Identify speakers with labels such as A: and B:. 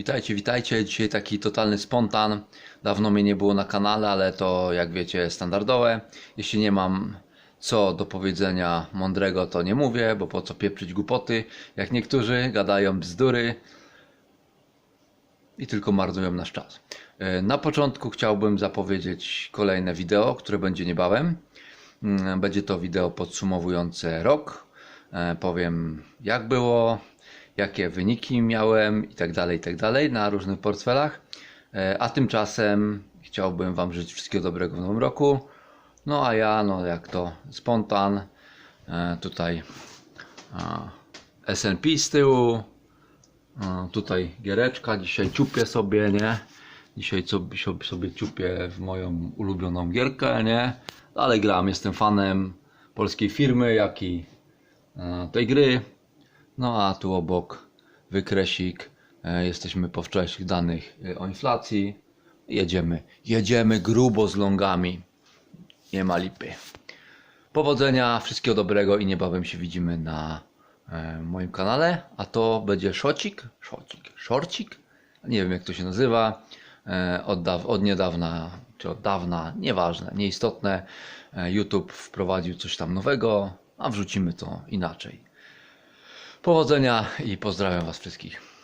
A: Witajcie, witajcie. Dzisiaj taki totalny spontan. Dawno mnie nie było na kanale, ale to jak wiecie standardowe. Jeśli nie mam co do powiedzenia mądrego, to nie mówię, bo po co pieprzyć głupoty, jak niektórzy gadają bzdury i tylko marnują nasz czas. E, Na początku chciałbym zapowiedzieć kolejne wideo, które będzie niebawem. Mm, Będzie to wideo podsumowujące rok. E, Powiem jak było, jakie wyniki miałem i tak dalej, i tak na różnych portfelach. E, A tymczasem chciałbym Wam życzyć wszystkiego dobrego w nowym roku. No a ja, no jak to spontan, e, tutaj a, SNP z tyłu, a, tutaj giereczka, dzisiaj ciupię sobie, nie? Dzisiaj sobie, ciupię w moją ulubioną gierkę, nie? Dalej gram, jestem fanem polskiej firmy, jak i e, tej gry. No a tu obok wykresik. E, Jesteśmy po wczorajszych danych e, o inflacji. Jedziemy, jedziemy grubo z longami. Nie ma lipy. Powodzenia, wszystkiego dobrego i niebawem się widzimy na e, moim kanale. A to będzie szocik, szocik, szorcik. Nie wiem jak to się nazywa. Od, od niedawna, czy od dawna, nieważne, nieistotne. YouTube wprowadził coś tam nowego, a wrzucimy to inaczej. Powodzenia i pozdrawiam Was wszystkich.